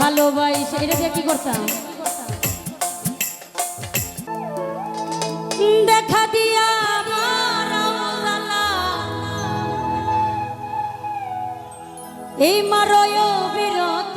ভালোবাসা এটা দিয়ে কি করতাম? দেখা দিয়া এই মারয় বিরত।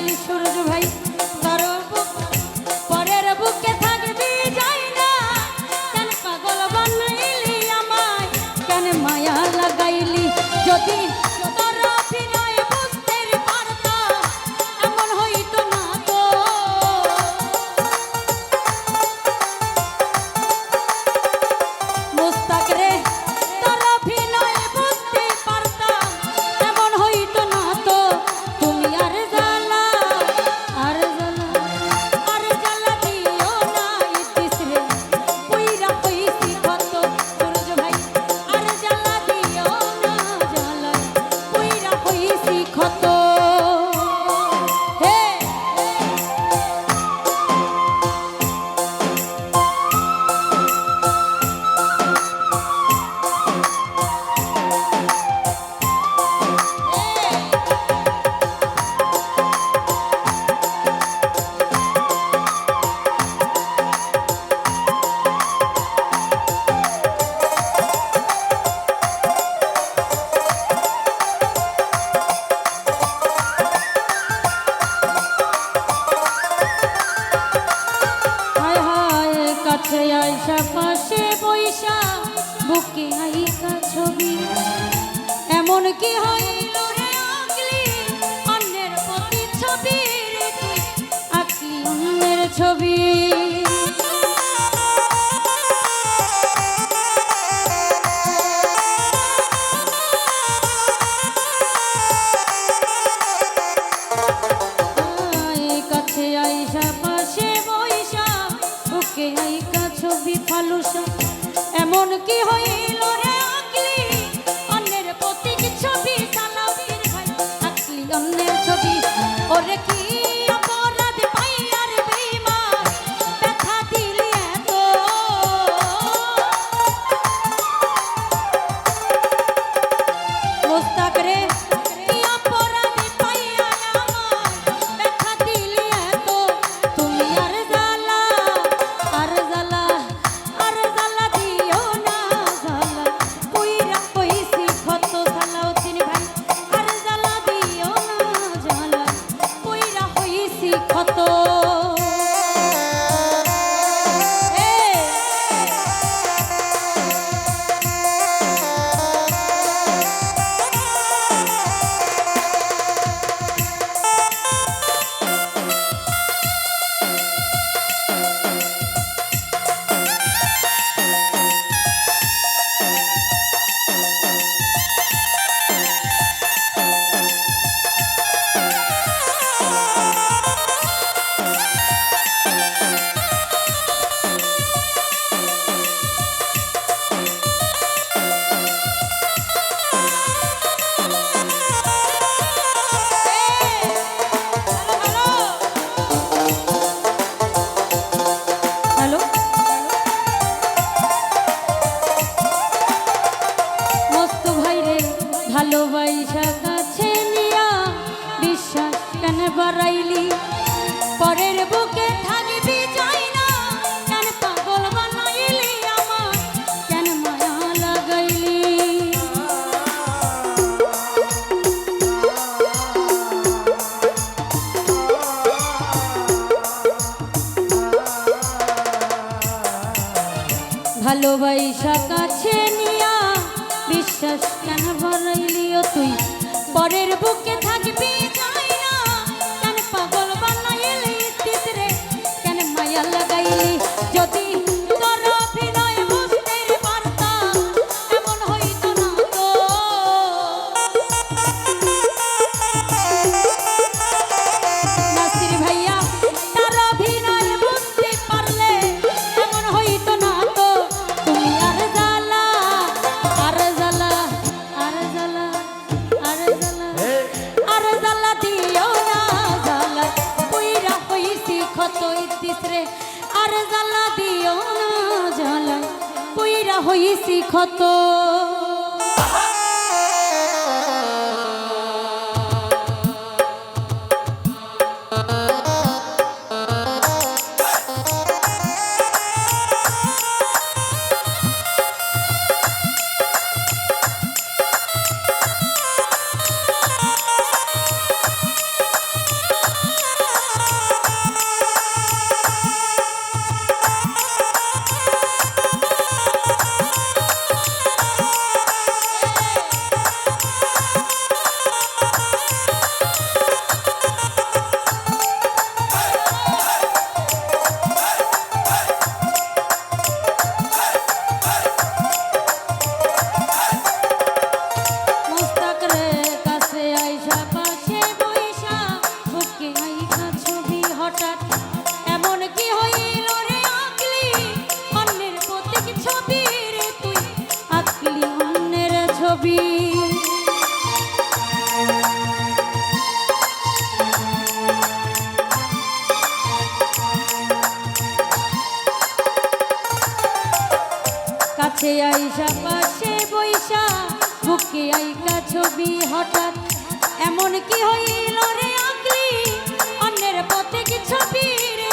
সুরজ ভাই। কি হয় বৈশা কাছে নিয়া বিশ্বাস কেন ভরাইলিও তুই? পরের বুকে জ্বালা পুইরা হইছি ক্ষত। কাছে আইসা, পাশে বৈশা বুকে আইকা ছবি হঠাৎ। এমন কি হইল রে আঁকলি? অন্যের পথে কি ছবি রে